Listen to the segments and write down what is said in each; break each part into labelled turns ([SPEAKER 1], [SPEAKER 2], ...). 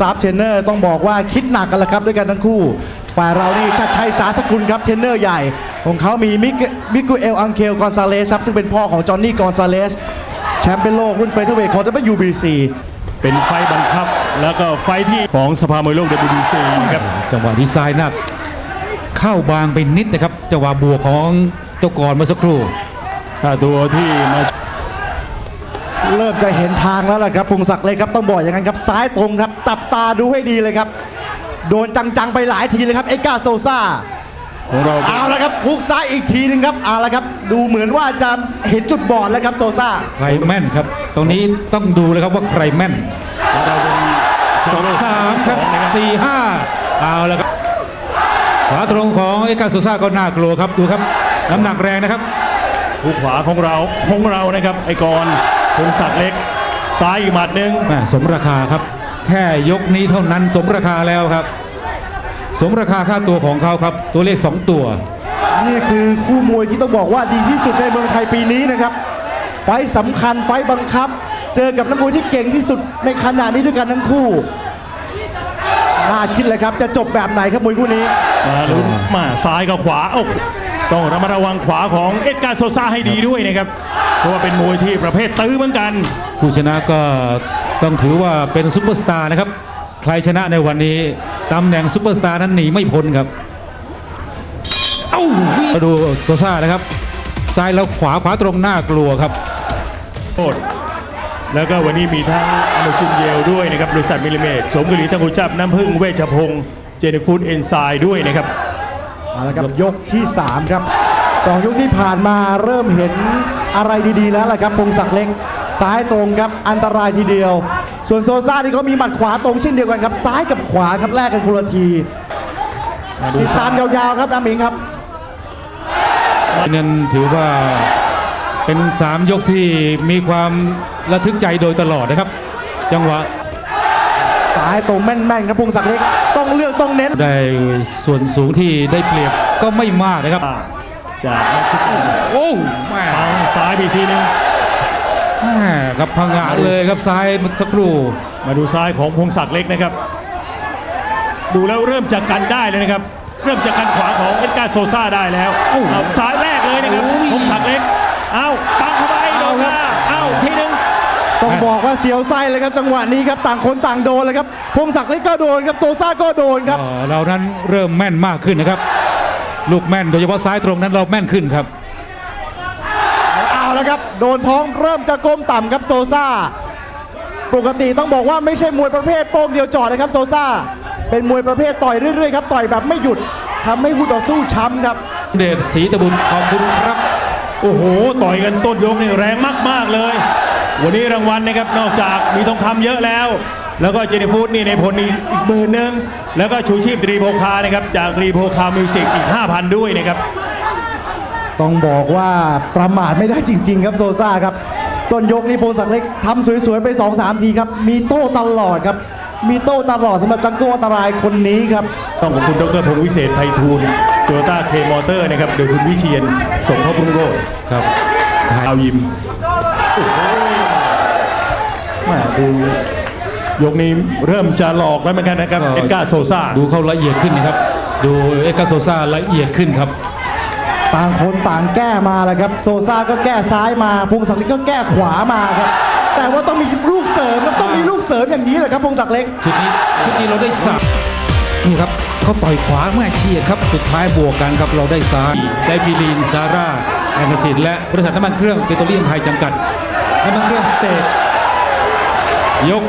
[SPEAKER 1] ตาฟเทรนเนอร์ต้องบอกว่าคิดหนักกันล้วครับด้วยกันทั้งคู่ ฝ่ายเรานี่ชัดชัยสาสกุลครับเทรนเนอร์ใหญ่ ของเขามีมิกมิกุเอลอังเคลกอนซาเลสครับซึ่งเป็นพ่อของจอห์นนี่กอนซาเลสแชมป์เป็นโลกรุ่นเฟเธอร์เวทของ WBC
[SPEAKER 2] เป็นไฟบังคับ แล้วก็ไฟที่ของสภามวยโลก WBC นะครับ
[SPEAKER 3] จังหวะดีไซน์นักเข้าบางไปนิดนะครับจังหวะบวกของเจ้ากรเมื่อสักครู่
[SPEAKER 2] ถ้าตัวที่มา
[SPEAKER 1] เริ่มจะเห็นทางแล้วล่ะครับพงศักดิ์เลยครับต้องบอกอย่างนั้นครับซ้ายตรงครับตับตาดูให้ดีเลยครับ โดนจังๆไปหลายทีเลยครับเอ็กกาโซซา
[SPEAKER 2] ของเรา
[SPEAKER 1] เอาละครับฮุกซ้ายอีกทีหนึงครับเอาละครับ ดูเหมือนว่าจะเห็นจุดบอดแล้วครับโซซา
[SPEAKER 3] ใครแม่นครับ ตรงนี้ต้องดูเลยครับว่าใครแม่น
[SPEAKER 2] เราเป็น
[SPEAKER 3] สองสามครับสี่ห้าเอาแล้วครับขวาตรงของเอกาโซซ่าก็น่ากลัวครับดูครับน้ำหนักแรงนะครับ
[SPEAKER 2] ผู้ขวาของเราของเรานะครับไอกร พงศักดิ์เล็ก ซ้ายอีกหมัดหนึ่ง
[SPEAKER 3] แม่สมราคาครับ แค่ยกนี้เท่านั้นสมราคาแล้วครับ สมราคาค่าตัวของเขาครับ ตัวเลข 2 ตัว
[SPEAKER 1] นี่คือคู่มวยที่ต้องบอกว่าดีที่สุดในเมืองไทยปีนี้นะครับ ไฟต์สำคัญไฟต์บังคับ เจอกับนักมวยที่เก่งที่สุดในขณะนี้ด้วยกันทั้งคู่น่าคิดเลยครับจะจบแบบไหนครับมวยคู่นี้
[SPEAKER 2] มาลุ้นมาซ้ายกับขวาโอ้า ต้องระมัดระวังขวาของเอ็ดการ์โซซ่าให้ดีด้วยนะครับ เพราะว่าเป็นมวยที่ประเภทตื้อเหมือนกัน
[SPEAKER 3] ผู้ชนะก็ต้องถือว่าเป็นซุปเปอร์สตาร์นะครับ ใครชนะในวันนี้ตำแหน่งซุปเปอร์สตาร์นั้นหนีไม่พ้นครับ เอ้ามาดูโซซ่านะครับ ซ้ายแล้วขวาขวาตรงหน้ากลัวครับ
[SPEAKER 2] โทษแล้วก็วันนี้มีทั้งอนุชินเยลด้วยนะครับบริษัทมิลลิเมตรสมกุลีตังกุจับน้ำพึ่งเวชพงศ์เจนฟูดเอนไซด์ด้วยนะครับ
[SPEAKER 1] เอาละครับยกที่ 3 ครับสองยกที่ผ่านมาเริ่มเห็นอะไรดีๆแล้วล่ะครับพงศักดิ์เล็กซ้ายตรงครับอันตรายทีเดียว ส่วนโซซ่านี่เขามีหมัดขวาตรงเช่นเดียวกันครับ ซ้ายกับขวาครับแลกกันคนละที
[SPEAKER 2] มาดู
[SPEAKER 1] ติดตามยาวๆครับอาหมิงครับ
[SPEAKER 3] นั่นถือว่าเป็น 3 ยกที่มีความระทึกใจโดยตลอดนะครับ จังหวะ
[SPEAKER 1] ซ้ายตรงแม่นๆครับพงศักดิ์เล็กต้องเลือกต้องเน้น
[SPEAKER 3] ได้ส่วนสูงที่ได้เปรียบก็ไม่มากนะครับ
[SPEAKER 2] จากเม็กซิโก
[SPEAKER 3] โอ้แม่
[SPEAKER 2] ทางซ้ายไปอีกทีหนึง
[SPEAKER 3] แม่ครับพังงาดเลยครับซ้ายเมันสักครู่
[SPEAKER 2] มาดูซ้ายของพงศักดิ์เล็กนะครับ ดูแล้วเริ่มจะกันได้เลยนะครับ เริ่มจะกันขวาของเอ็ดการ์โซซ่าได้แล้วเอาซ้ายแรกเลยนะครับพงศักดิ์เล็กเอาปังเข้าไปโดนหน้าเอาทีหนึง
[SPEAKER 1] ต้องบอก ว่าเสียวไส้เลยครับจังหวะนี้ครับต่างคนต่างโดนเลยครับพงศักดิ์เล็กก็โดนครับโซซ่าก็โดนครับ
[SPEAKER 3] เอ่อเรานั้นเริ่มแม่นมากขึ้นนะครับ ลูกแม่นโดยเฉพาะซ้ายตรงนั้นเราแม่นขึ้นครับ
[SPEAKER 1] เอาแล้วครับโดนท้องเริ่มจะก้มต่ำครับโซซ่าปกติต้องบอกว่าไม่ใช่มวยประเภทโป้งเดียวจอดนะครับโซซ่าเป็นมวยประเภทต่อยเรื่อยๆครับต่อยแบบไม่หยุดทำให้คู่ต่อสู้ช้ำครับ
[SPEAKER 3] เดชศรีตะบุญขอบคุณครับ
[SPEAKER 2] โอ้โห ต่อยกันต้นยกนี่แรงมาก ๆ เลย วันนี้รางวัลนะครับนอกจากมีทองคำเยอะแล้ว แล้วก็เจนิฟูดนี่ในพลนี่อีกหมื่นหนึ่งแล้วก็ชูชีพตรีโพคานะครับจากตรีโพคามิวสิกอีก 5,000 ด้วยนะครับ
[SPEAKER 1] ต้องบอกว่าประมาทไม่ได้จริง ๆ ครับโซซ่าครับต้นยกนี่พงศักดิ์เล็กทำสวยๆไป 2-3 ทีครับ มีโต้ตลอดครับ มีโต้ตลอดสำหรับจังโก้อันตรายคนนี้ครับ
[SPEAKER 2] ต้องขอบคุณดรพงศ์วิเศษไพฑูรย์โตโยต้าเคมอเตอร์นะครับโดยคุณวิเชียนสงพระปรุงโรจน์
[SPEAKER 3] ครับ
[SPEAKER 2] เอายิม โอ้โหแม่ดูยกนี้เริ่มจะหลอกแล้วเหมือนกันนะครับ
[SPEAKER 3] ก็
[SPEAKER 2] เอ็ดการ์โซซ่า
[SPEAKER 3] ดูเขาละเอียดขึ้นนะครับ ดูเอกาโซซ่าละเอียดขึ้นครับ
[SPEAKER 1] ต่างคนต่างแก้มาแล้วครับโซซ่าก็แก้ซ้ายมาพงศักดิ์เล็กก็แก้ขวามาครับ แต่ว่าต้องมีลูกเสริมครับต้องมีลูกเสริมอย่างนี้แหละครับพงศักดิ์เล็ก
[SPEAKER 3] ชุดนี้ชุดนี้เราได้สับนี่ครับเขาต่อยขวาแม่เฉียดครับสุดท้ายบวกกันครับเราได้ซ้ายได้พีลีนซาร่าแอนสินและบริษัทน้ำมันเครื่องเปโตรเลียมไทยจำกัดน้ำมันเครื่องสเตท ยก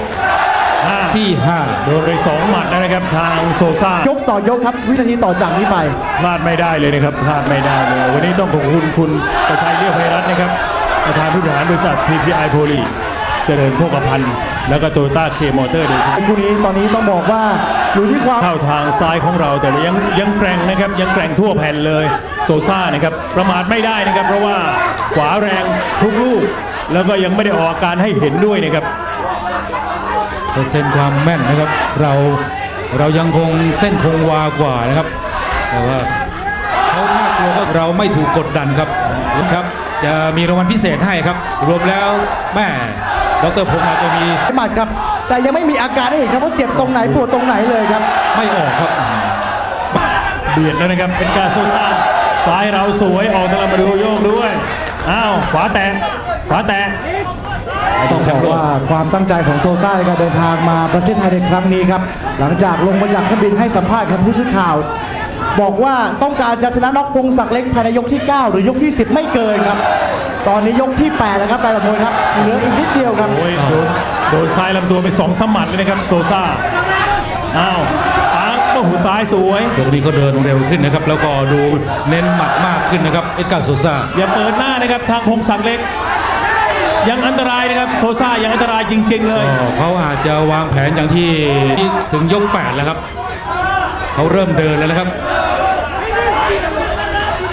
[SPEAKER 2] ห้า
[SPEAKER 3] ที่ 5
[SPEAKER 2] โดนไปสองหมัดแล้วนะครับทางโซซ่าย
[SPEAKER 1] กต่อยกครับวินาทีต่อจากนี้ไป
[SPEAKER 2] พลาดไม่ได้เลยนะครับพลาดไม่ได้เลย วันนี้ต้องขอบคุณคุณประชัยเลี้ยวไพรัตน์นะครับประธานผู้บริหารบริษัท TPI โพลีเจริญโภคภัณฑ์ แล้วก็โตโยต้าเคมอเตอร์โดย
[SPEAKER 1] คู่นี้ตอนนี้ต้องบอกว่าอยู่ที่ความ
[SPEAKER 2] เข้าทางซ้ายของเราแต่ว่ายังยังแกร่งนะครับยังแกร่งทั่วแผ่นเลยโซซ่านะครับประมาทไม่ได้นะครับ เพราะว่าขวาแรงทุกลูก แล้วก็ยังไม่ได้ออกอาการให้เห็นด้วยนะครับ
[SPEAKER 3] เปอร์เซ็นต์ความแม่นนะครับ เราเรายังคงเส้นคงวากว่านะครับ แต่ว่าเขาน่ากลัวก็เราไม่ถูกกดดันครับครับ จะมีรางวัลพิเศษให้ครับ รวมแล้วแม่ดรพงษ์อาจจะมี
[SPEAKER 1] สมัดครับ แต่ยังไม่มีอาการให้เห็นครับว่าเจ็บตรงไหนปวดตรงไหนเลยครับ
[SPEAKER 3] ไม่ออกครับ
[SPEAKER 2] เบียดแล้วนะครับเป็นการโซซาซ้ายเราสวยออกตลาดมาดูโยกด้วยอ้าวขวาแตะขวาแตะ
[SPEAKER 1] ต้องบอกว่าความตั้งใจของโซซ่าในการเดินทางมาประเทศไทยในครั้งนี้ครับ หลังจากลงมาจากเครื่องบินให้สัมภาษณ์กับผู้สื่อข่าว บอกว่าต้องการจะชนะน็อกพงศักดิ์เล็กภายในยกที่ 9 หรือยกที่ 10 ไม่เกินครับ ตอนนี้ยกที่ 8 แล้วครับแต่ละมวยครับเหลืออีกนิดเดียวครับ
[SPEAKER 2] โอ้ยโดนโดนซ้ายลำตัวไปสองสมัดเลยนะครับโซซาอ้าวปังโอ้โหซ้ายสวย
[SPEAKER 3] ยกนี้ก็เดินเร็วขึ้นนะครับ แล้วก็ดูเน้นหมัดมากขึ้นนะครับ เอ็ดการ์โซซ่า
[SPEAKER 2] อย่าเปิดหน้านะครับ ทางพงศักดิ์เล็ก ยังอันตรายนะครับโซซ่ายังอันตรายจริง ๆ เลย
[SPEAKER 3] ก็เขาอาจจะวางแผนอย่างที่ถึงยก 8 แล้วครับ เขาเริ่มเดินแล้วนะครับ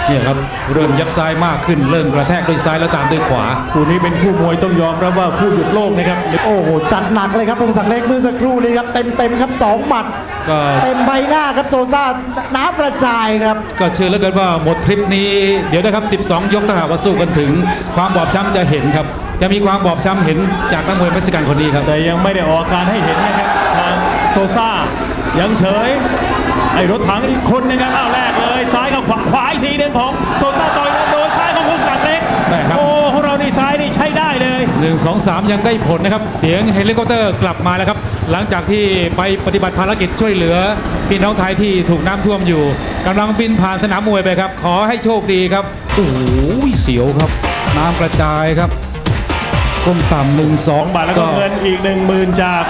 [SPEAKER 3] เนี่ยครับเริ่มยับซ้ายมากขึ้น เริ่มกระแทกด้วยซ้ายแล้วตามด้วยขวา
[SPEAKER 2] คู่นี้เป็นคู่มวยต้องยอมรับว่าคู่หยุดโลกนะครับ
[SPEAKER 1] โอ้โห จัดหนักเลยครับพงศักดิ์เล็กเมื่อสักครู่นี้ครับเต็มเต็มๆครับสองหมัด
[SPEAKER 3] ก็
[SPEAKER 1] เต็มใบหน้าครับโซซ่าน้ำกระจายครับ
[SPEAKER 3] ก็เชื่อเหลือเกินว่าหมดทริปนี้เดี๋ยวนะครับ 12 ยกถ้าหากว่าสู้กันถึง ความบอบช้ำจะเห็นครับ จะมีความบอบช้ำเห็นจากนักมวยเม็กซิกันคนนี้ครับ
[SPEAKER 2] แต่ยังไม่ได้ออกอาการให้เห็นนะครับทางโซซ่ายังเฉย ไอ้รถถังอีกคนนะครับอ้าวแรกเลย ซ้ายกับขวาขวาอีกทีหนึงของโซซ่าต่อยโดนซ้ายของพงศักดิ์เล็ก
[SPEAKER 3] ได้ครับ
[SPEAKER 2] โอ้ของเรานี่ซ้ายนี่ใช้ได้เลย
[SPEAKER 3] 1 2 3ยังได้ผลนะครับ เสียงเฮลิคอปเตอร์กลับมาแล้วครับ หลังจากที่ไปปฏิบัติภารกิจช่วยเหลือพี่น้องไทยที่ถูกน้ำท่วมอยู่กำลังบินผ่านสนามมวยไปครับ ขอให้โชคดีครับโอ้โหเสียวครับ น้ำกระจายครับ ก้มต่ำหนึ่งสอง
[SPEAKER 2] 2บาทแล้วก็เงินอีก1 0,000จาก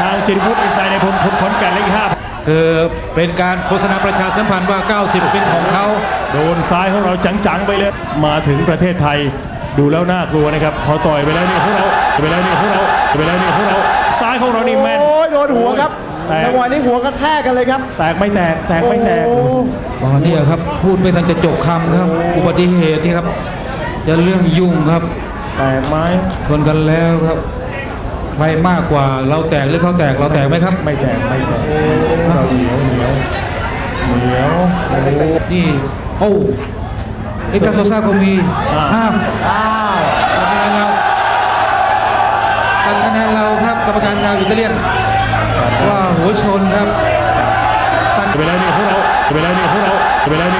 [SPEAKER 2] ทางจิริพุทธอินไซด์ในพลขอนแก่นเลขห้า
[SPEAKER 3] คือเป็นการโฆษณาประชาสัมพันธ์ว่า 90 เป็นของเขา
[SPEAKER 2] โดนซ้ายของเราจังๆไปเลย มาถึงประเทศไทยดูแล้วน่ากลัวนะครับ พอต่อยไปแล้วนี่พวกเราไปแล้วนี่พวกเราไปแล้วนี่พวกเราซ้ายของเรานี่แม่น
[SPEAKER 1] โอ้ยโดนหัวครับ
[SPEAKER 2] แตก
[SPEAKER 1] จังหวะนี้หัวกระแทกกันเลยครับ
[SPEAKER 2] แตกไม่แตกแตกไม่แตก
[SPEAKER 1] โอ้
[SPEAKER 3] อ๋อเนี่ยครับพูดไม่ทันจะจบคำครับ อุบัติเหตุที่ครับ จะเรื่องยุ่งครับ
[SPEAKER 2] แตกไหม
[SPEAKER 3] ชนกันแล้วครับ ใครมากกว่าเราแตกหรือเขาแตกเราแตกไหมครับ
[SPEAKER 2] ไม่แตกไม่แตกเราเหนียวเหนียวเหนียว
[SPEAKER 3] โอ้นี่โอ้เอกาโซซ่าก็มี
[SPEAKER 2] อ่า
[SPEAKER 3] อ้าว
[SPEAKER 1] อ้าว
[SPEAKER 3] ตัดคะแนนเราตัดคะแนนเราครับกรรมการชาวอิตาเลียนว่าหัวชนครับตัด
[SPEAKER 2] ไปแล้วนี่พวกเราไปแล้วนี่พวกเราไปแล้วนี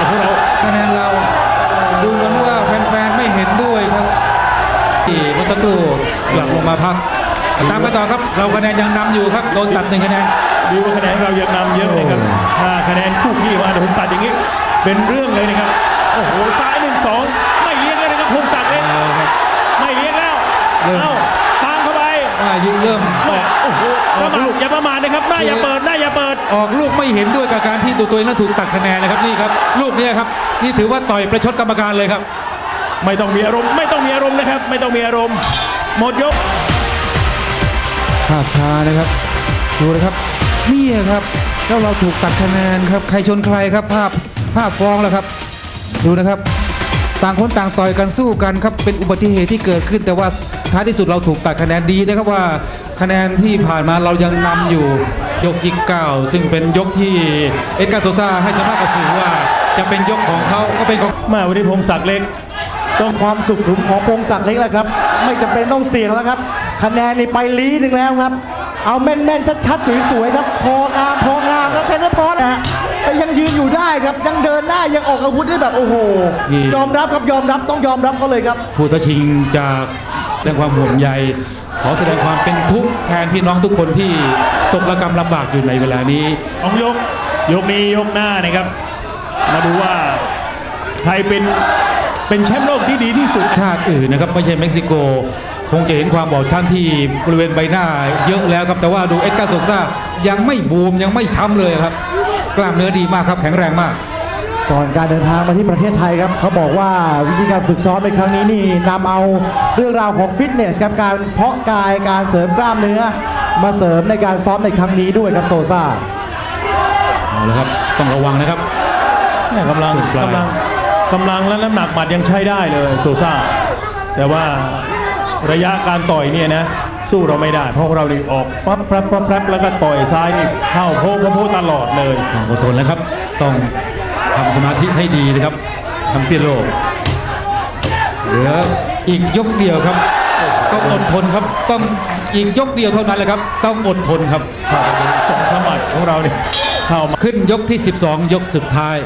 [SPEAKER 2] ่พวกเรา
[SPEAKER 3] คะแน มาพัก ตามไปต่อครับ เราคะแนนยังนำอยู่ครับ โดนตัดหนึ่งคะแนน
[SPEAKER 2] ดีกว่าคะแนนเรายังนำเยอะนะครับ
[SPEAKER 3] โอ้
[SPEAKER 2] ถ้าคะแนนคู่ขี้มาเดี๋ยวผมตัดอย่างนี้เป็นเรื่องเลยนะครับ โอ้โห ซ้ายหนึ่งสองไม่เลี้ยงเลยนะครับพงศักดิ์เล็ก
[SPEAKER 3] เอาครับ
[SPEAKER 2] ไม่เลี้ยงแล้ว
[SPEAKER 3] เริ่ม
[SPEAKER 2] เอ้าตามเข้าไป
[SPEAKER 3] ว่ายิ่งเริ่มออก
[SPEAKER 2] โอ้โหประมาทอย่าประมาทนะครับหน้าอย่าเปิดหน้าอย่าเปิด
[SPEAKER 3] ออกลูกไม่เห็นด้วยกับการที่ตัวตัวเองนั้นถูกตัดคะแนนนะครับนี่ครับลูกเนี้ครับนี่ถือว่าต่อยประชดกรรมการเลยครับ
[SPEAKER 2] ไม่ต้องมีอารมณ์ไม่ต้องมีอารมณ์นะครับ ไม่ต้องมีอารมณ์ หมดยก
[SPEAKER 3] ภาพช้านะครับ ดูนะครับนี่ครับแล้วเราถูกตัดคะแนนครับ ใครชนใครครับ ภาพภาพฟ้องแล้วครับ ดูนะครับ ต่างคนต่างต่อยกันสู้กันครับ เป็นอุบัติเหตุที่เกิดขึ้น แต่ว่าท้ายที่สุดเราถูกตัดคะแนนดีนะครับว่าคะแนนที่ผ่านมาเรายังนำอยู่ยกที่เก้าซึ่งเป็นยกที่เอ็ดการ์โซซาให้สัมภาษณ์กับสื่อว่าจะเป็นยกของเขาก็เป็นของ
[SPEAKER 2] มาวันนี้พงศักดิ์เล็ก
[SPEAKER 1] ต้องความสุขขุมของพงศักดิ์เล็กแหล้วครับ ไม่จำเป็นต้องเสี่ยงแล้วครับ คะแนนนี่ไปลีหนึ่งแล้วครับ เอาแม่นๆชัดๆสวยๆครับพองามพองามแล้วแค่นั้นพอนะฮะแต่ยังยืนอยู่ได้ครับยังเดินหน้ายังออกอาวุธได้แบบโอ้โห
[SPEAKER 3] นี่
[SPEAKER 1] ยอมรับครับยอมรับต้องยอมรับเขาเลยครับ
[SPEAKER 3] ผู้ท้าชิงจากแสดงความห่วงใย ขอแสดงความเป็นทุกข์แทนพี่น้องทุกคนที่ตกระกรรมลำบากอยู่ในเวลานี้
[SPEAKER 2] ของยกยกนี้ยกหน้านะครับ มาดูว่าไทยเป็นเป็นแชมป์โลกที่ดีที่สุด
[SPEAKER 3] ชาติอื่นนะครับไม่ใช่เม็กซิโก คงจะเห็นความบอบช้ำที่บริเวณใบหน้าเยอะแล้วครับ แต่ว่าดูเอ็ดการ์โซซ่ายังไม่บูมยังไม่ช้ำเลยครับ กล้ามเนื้อดีมากครับแข็งแรงมาก
[SPEAKER 1] ก่อนการเดินทางมาที่ประเทศไทยครับเขาบอกว่าวิธีการฝึกซ้อมในครั้งนี้นี่นำเอาเรื่องราวของฟิตเนสครับการเพาะกายการเสริมกล้ามเนื้อ มาเสริมในการซ้อมในครั้งนี้ด้วยครับโซซ่า
[SPEAKER 3] เอาละครับต้องระวังนะครับ
[SPEAKER 2] เนี่ยกำลัง
[SPEAKER 3] ส่วนปลาย
[SPEAKER 2] กำลังกำลังและน้ำหนักหมัดยังใช้ได้เลยโซซ่าแต่ว่า ระยะการต่อยเนี่ยนะสู้เราไม่ได้ เพราะเรานี่ออกปั๊บปั๊บปั๊บปั๊บแล้วก็ต่อยซ้ายนี่เข้าโพะโพะโพะตลอดเลย
[SPEAKER 3] ต้องอดทนแล้วครับ ต้องทำสมาธิให้ดีนะครับแชมเปี้ยนโลกเหลืออีกยกเดียวครับ ต้องอดทนครับต้องอีกยกเดียวเท่านั้นแหละครับ ต้องอดทนครับ
[SPEAKER 2] สองสมัยของเราเนี่ยเข้ามา
[SPEAKER 3] ขึ้นยกที่ 12 ยกสุดท้าย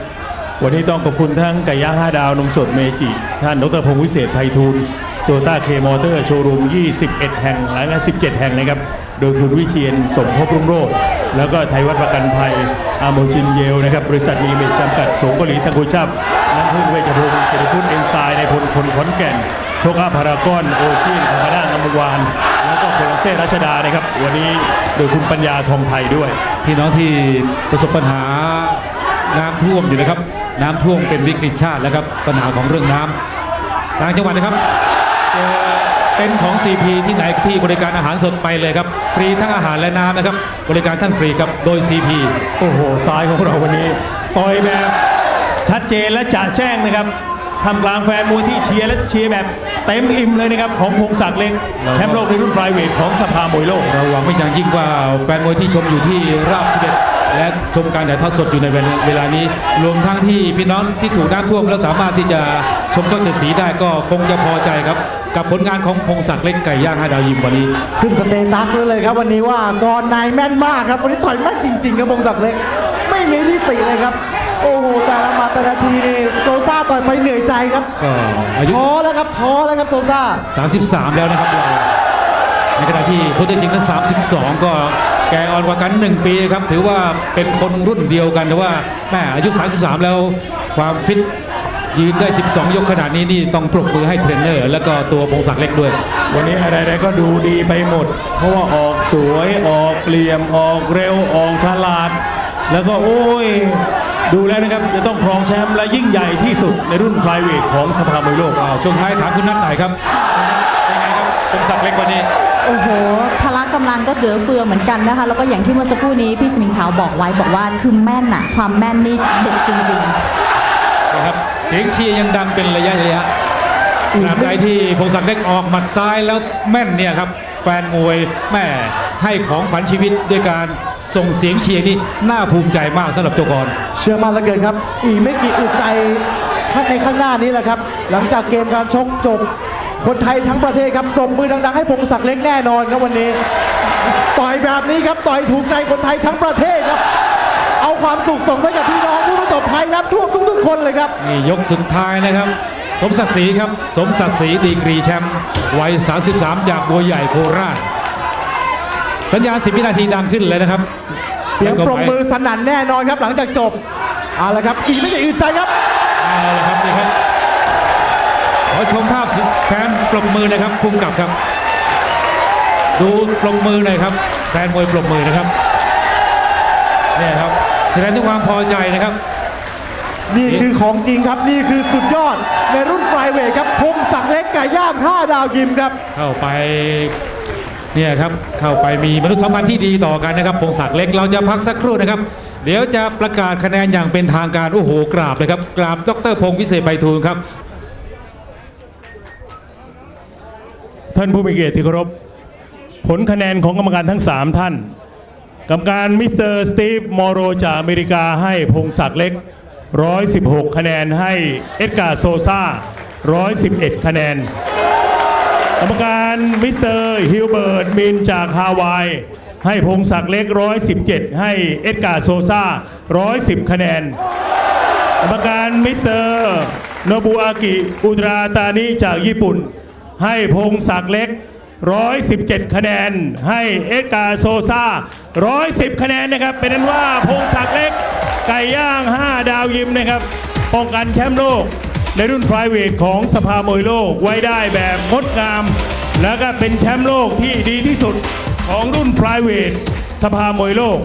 [SPEAKER 2] วันนี้ต้องขอบคุณทั้งไก่ย่าง5ดาวนมสดเมจิ ท่านดรพงศ์วิเศษไพฑูรย์ ตัวต้าเคมอเตอร์โชว์รูม 21 แห่งหลายงาน17 แห่งนะครับ โดยคุณวิเชียนสมภพรุ่งโรจน์แล้วก็ไทยวัฒประกันภัย อาโมจินเยลนะครับ บริษัทมีลิมิตจำกัดสงกาหลีตังกุชับน้ำพึ่งเวชพงศ์เจริญพุทธเอนไซม์ในพลคนขอนแก่น โชคอาพารากอน โอเชียนคาราด้านมวาน แล้วก็โคลเซ่รัชดานะครับ วันนี้โดยคุณปัญญาทองไทยด้วย
[SPEAKER 3] พี่น้องที่ประสบปัญหาน้ำท่วมอยู่นะครับ น้ำท่วมเป็นวิกฤตชาติแล้วครับปัญหาของเรื่องน้ำต่างจังหวัดนะครับ เต็นท์ของ CP ที่ไหนที่บริการอาหารสดไปเลยครับ ฟรีทั้งอาหารและน้ำนะครับ บริการท่านฟรีครับโดย CP
[SPEAKER 2] โอ้โหซ้ายของเราวันนี้ต่อยแบบชัดเจนและจ่าแจ้งนะครับทำกลางแฟนมวยที่เชียร์และเชียร์แบบเต็มอิ่มเลยนะครับของพงศักดิ์เล็กแชมป์โลกในรุ่นไฟเวทของสภามวยโลก
[SPEAKER 3] เราหวังไม่อย่างยิ่งว่าแฟนมวยที่ชมอยู่ที่ราบ11และชมการถ่ายทอดสดอยู่ในเวลานี้ รวมทั้งที่พี่น้องที่ถูกน้ำท่วมแล้วสามารถที่จะชมช่องเจ็ดสีได้ก็คงจะพอใจครับ กับผลงานของพงศักดิ์เล็กไก่ย่างห้าดาวยิมวันนี้
[SPEAKER 1] ขึ้นสเตตัสไว้เลยครับวันนี้ว่ากรนายแม่นมากครับวันนี้ต่อยแม่นจริงๆครับพงศักดิ์เล็ก ไม่มีที่ติเลยครับ โอ้โหแต่ละหมาแต่ละทีนี่โซซ่าต่อยไปเหนื่อยใจครับ
[SPEAKER 3] ก็อายุ
[SPEAKER 1] ท้อแล้วครับท้อแล้วครับโซซ่า
[SPEAKER 3] 33 แล้วนะครับเราในขณะที่ผู้ที่จริงนั้น32 ก็แกอ่อนกว่ากัน 1 ปีครับ ถือว่าเป็นคนรุ่นเดียวกันแต่ว่าแม่อายุ 33 แล้วความฟิต ยืนได้ 12 ยกขนาดนี้นี่ต้องปรบมือให้เทรนเนอร์ แล้วก็ตัวพงศักดิ์เล็กด้วย
[SPEAKER 2] วันนี้อะไรๆก็ดูดีไปหมด เพราะว่าออกสวยออกเหลี่ยมออกเร็วออกฉลาด แล้วก็โอ้ย ดูแล้วนะครับ จะต้องครองแชมป์และยิ่งใหญ่ที่สุดในรุ่นไฟเวทของสภามวยโลก
[SPEAKER 3] อ้าวช่วงท้ายถามคุณนัทหน่อยครับเป็นไงครับพงศักดิ์เล็กวันนี้
[SPEAKER 4] โอ้โหพละกำลังก็เหลือเฟือเหมือนกันนะคะ แล้วก็อย่างที่เมื่อสักครู่นี้พี่สมิงขาวบอกไว้บอกว่าคือแม่นอะความแม่นนี่เด็ดจริงๆ
[SPEAKER 3] นะครับ เสียงเชียร์ยังดังเป็นระยะระยะตราบใดที่พงศักดิ์เล็กออกหมัดซ้ายแล้วแม่นเนี่ยครับแฟนมวยแม่ให้ของขวัญชีวิตด้วยการส่งเสียงเชียร์นี่น่าภูมิใจมากสำหรับเจ้ากร
[SPEAKER 1] เชื่อมั่นเหลือเกินครับ อีกไม่กี่อึดใจในข้างหน้านี้แหละครับ หลังจากเกมการชกจบคนไทยทั้งประเทศครับปรบมือดังๆให้พงศักดิ์เล็กแน่นอนครับวันนี้ ต่อยแบบนี้ครับต่อยถูกใจคนไทยทั้งประเทศครับ ความสุขส่งไปกับพี่น้องผู้ประสบภัยน้ำท่วมทุกๆคนเลยครับ
[SPEAKER 3] นี่ยกสุดท้ายนะครับ สมศักดิ์ศรีครับ สมศักดิ์ศรีดีกรีแชมป์วัย 33 จากบัวใหญ่โคราช สัญญาณ10วินาทีดังขึ้นเลยนะครับ
[SPEAKER 1] เสียงปรบมือสนั่นแน่นอนครับหลังจากจบเอาละครับอีกไม่กี่อึดใจครับ
[SPEAKER 3] เอาละครับนี่ครับขอชมภาพแฟนปรบมือนะครับภูมิกับครับ ดูปรบมือหน่อยครับแฟนมวยปรบมือนะครับเนี่ยครับ แสดงถึงความพอใจนะครับ
[SPEAKER 1] นี่คือของจริงครับนี่คือสุดยอดในรุ่นไฟเวทครับพงศักดิ์เล็กไก่ย่าง5ดาวยิมครับ
[SPEAKER 3] เข้าไปเนี่ยครับเข้าไปมีมนุษยสัมพันธ์ที่ดีต่อกันนะครับพงศักดิ์เล็กเราจะพักสักครู่นะครับ เดี๋ยวจะประกาศคะแนนอย่างเป็นทางการโอ้โหกราบเลยครับกราบดรพงศ์วิเศษไพฑูรย์ครับ
[SPEAKER 2] ท่านผู้มีเกียรติที่เคารพผลคะแนนของกรรมการทั้ง 3 ท่าน กรรมการมิสเตอร์สตีฟมอโรจากอเมริกาให้พงศักดิ์เล็ก 116 คะแนนให้เอ็ดการ์โซซา111 คะแนน กรรมการมิสเตอร์ฮิลเบิร์ตมินจากฮาวาย ให้พงศักดิ์เล็ก 117 ให้เอ็ดการ์โซซา110 คะแนน กรรมการมิสเตอร์โนบุอากิอุตราตานิจากญี่ปุ่น ให้พงศักดิ์เล็ก 117 คะแนนให้เอกกาโซซา110 คะแนนนะครับ เป็นนั้นว่าพงศักดิ์เล็ก ไก่ย่าง 5 ดาวยิมนะครับป้องกันแชมป์โลก ในรุ่นไฟเวทของสภามวยโลกไว้ได้แบบงดงาม แล้วก็เป็นแชมป์โลกที่ดีที่สุดของรุ่นไฟเวทสภามวยโลก